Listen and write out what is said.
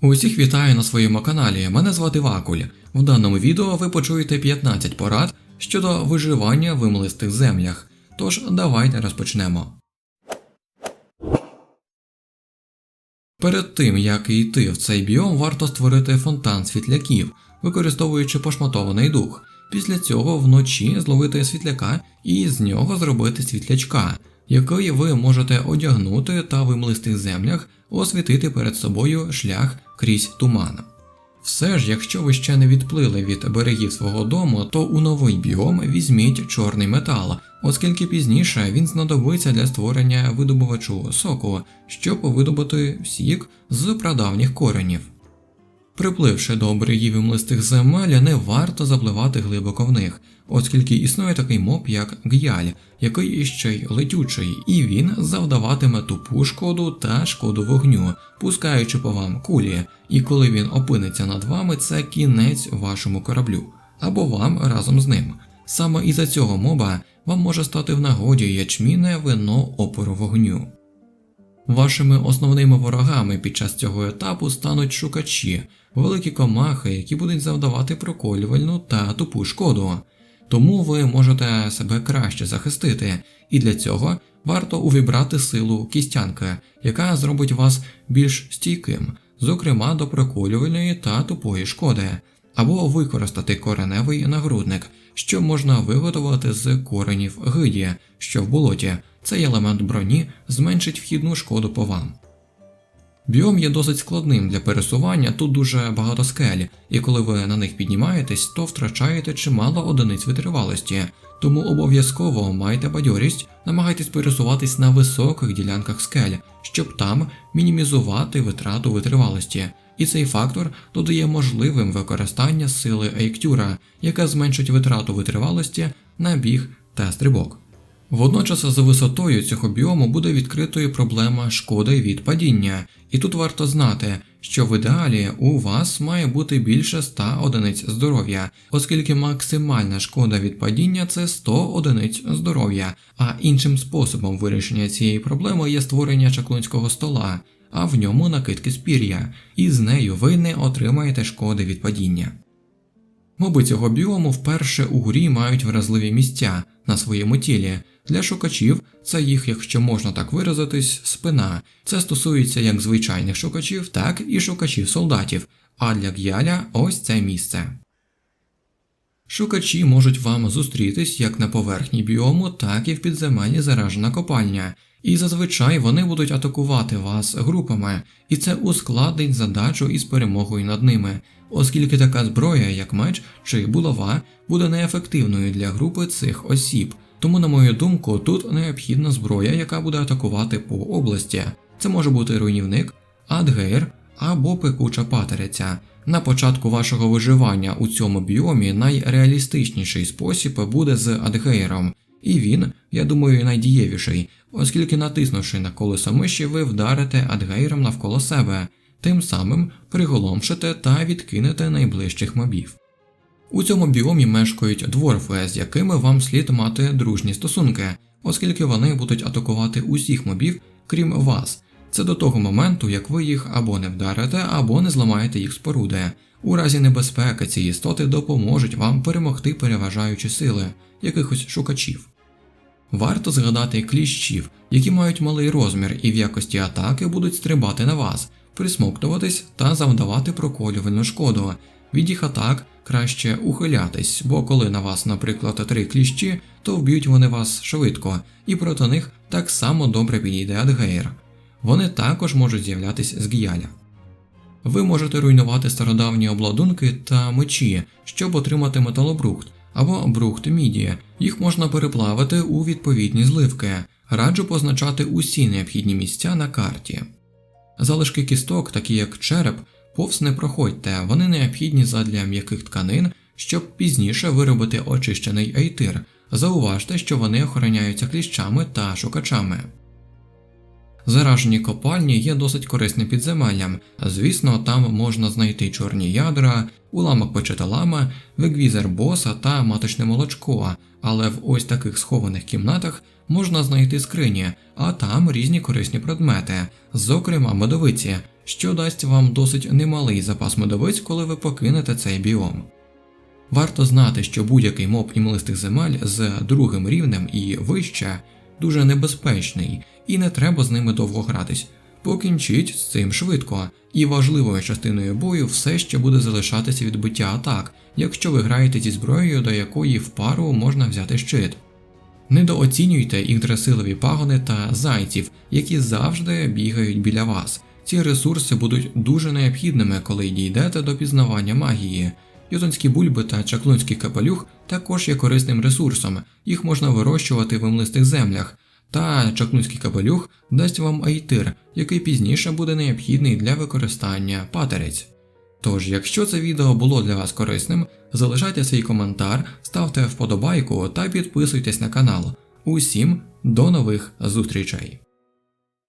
Усіх вітаю на своєму каналі. Мене звати Вакуль. В даному відео ви почуєте 15 порад щодо виживання в імлистих землях. Тож давайте розпочнемо. Перед тим як йти в цей біом, варто створити фонтан світляків, використовуючи пошматований дух. Після цього вночі зловити світляка і з нього зробити світлячка, який ви можете одягнути та в імлистих землях освітити перед собою шлях крізь туман. Все ж, якщо ви ще не відплили від берегів свого дому, то у новий біом візьміть чорний метал, оскільки пізніше він знадобиться для створення видобувачу соку, щоб видобути сік з прадавніх коренів. Припливши до берегів імлистих земель, не варто запливати глибоко в них, оскільки існує такий моб, як г'яль, який іще й летючий, і він завдаватиме тупу шкоду та шкоду вогню, пускаючи по вам кулі, і коли він опиниться над вами, це кінець вашому кораблю, або вам разом з ним. Саме із-за цього моба вам може стати в нагоді ячміне вино опору вогню. Вашими основними ворогами під час цього етапу стануть шукачі, великі комахи, які будуть завдавати проколювальну та тупу шкоду. Тому ви можете себе краще захистити, і для цього варто увібрати силу кістянки, яка зробить вас більш стійким, зокрема до проколювальної та тупої шкоди, або використати кореневий нагрудник, що можна виготовити з коренів гиді, що в болоті. Цей елемент броні зменшить вхідну шкоду по вам. Біом є досить складним для пересування, тут дуже багато скель, і коли ви на них піднімаєтесь, то втрачаєте чимало одиниць витривалості, тому обов'язково майте бадьорість, намагайтесь пересуватись на високих ділянках скель, щоб там мінімізувати витрату витривалості. І цей фактор додає можливим використання сили Ейктюра, яка зменшить витрату витривалості на біг та стрибок. Водночас за висотою цього біому буде відкритою проблема шкоди від падіння, і тут варто знати, що в ідеалі у вас має бути більше 100 одиниць здоров'я, оскільки максимальна шкода від падіння це 100 одиниць здоров'я, а іншим способом вирішення цієї проблеми є створення чаклунського стола, а в ньому накидки з пір'я, і з нею ви не отримаєте шкоди від падіння. Моби цього біому вперше у грі мають вразливі місця на своєму тілі. Для шукачів це їх, якщо можна так виразитись, спина. Це стосується як звичайних шукачів, так і шукачів солдатів, а для г'яля ось це місце. Шукачі можуть вам зустрітись як на поверхні біому, так і в підземелі заражена копальня, і зазвичай вони будуть атакувати вас групами, і це ускладнить задачу із перемогою над ними, оскільки така зброя, як меч чи булава, буде неефективною для групи цих осіб. Тому, на мою думку, тут необхідна зброя, яка буде атакувати по області. Це може бути руйнівник, адгейр або пекуча патериця. На початку вашого виживання у цьому біомі найреалістичніший спосіб буде з адгейром, і він, я думаю, найдієвіший, оскільки натиснувши на колесо миші, ви вдарите адгейром навколо себе, тим самим приголомшите та відкинете найближчих мобів. У цьому біомі мешкають дворфи, з якими вам слід мати дружні стосунки, оскільки вони будуть атакувати усіх мобів, крім вас. Це до того моменту, як ви їх або не вдарите, або не зламаєте їх споруди. У разі небезпеки ці істоти допоможуть вам перемогти переважаючі сили якихось шукачів. Варто згадати кліщів, які мають малий розмір і в якості атаки будуть стрибати на вас, присмоктуватись та завдавати проколювальну шкоду. Від їх атак краще ухилятись, бо коли на вас, наприклад, три кліщі, то вб'ють вони вас швидко, і проти них так само добре підійде Адгейр. Вони також можуть з'являтися з гіяля. Ви можете руйнувати стародавні обладунки та мечі, щоб отримати металобрухт або брухт міді. Їх можна переплавити у відповідні зливки. Раджу позначати усі необхідні місця на карті. Залишки кісток, такі як череп, повз не проходьте, вони необхідні задля м'яких тканин, щоб пізніше виробити очищений ейтир. Зауважте, що вони охороняються кліщами та шукачами. Заражені копальні є досить корисним підземеллям. Звісно, там можна знайти чорні ядра, уламок печеталама, вигвізер боса та маточне молочко, але в ось таких схованих кімнатах можна знайти скрині, а там різні корисні предмети, зокрема медовиці, що дасть вам досить немалий запас медовиць, коли ви покинете цей біом. Варто знати, що будь-який моб імлистих земель з другим рівнем і вище дуже небезпечний, і не треба з ними довго гратись. Покінчіть з цим швидко, і важливою частиною бою все ще буде залишатися відбиття атак, якщо ви граєте зі зброєю, до якої в пару можна взяти щит. Недооцінюйте ігдрасилові пагони та зайців, які завжди бігають біля вас. Ці ресурси будуть дуже необхідними, коли дійдете до пізнавання магії. Йотунські бульби та чаклунський капелюх також є корисним ресурсом, їх можна вирощувати в імлистих землях. Та чаклунський капелюх дасть вам айтир, який пізніше буде необхідний для використання патериць. Тож, якщо це відео було для вас корисним, залишайте свій коментар, ставте вподобайку та підписуйтесь на канал. Усім до нових зустрічей!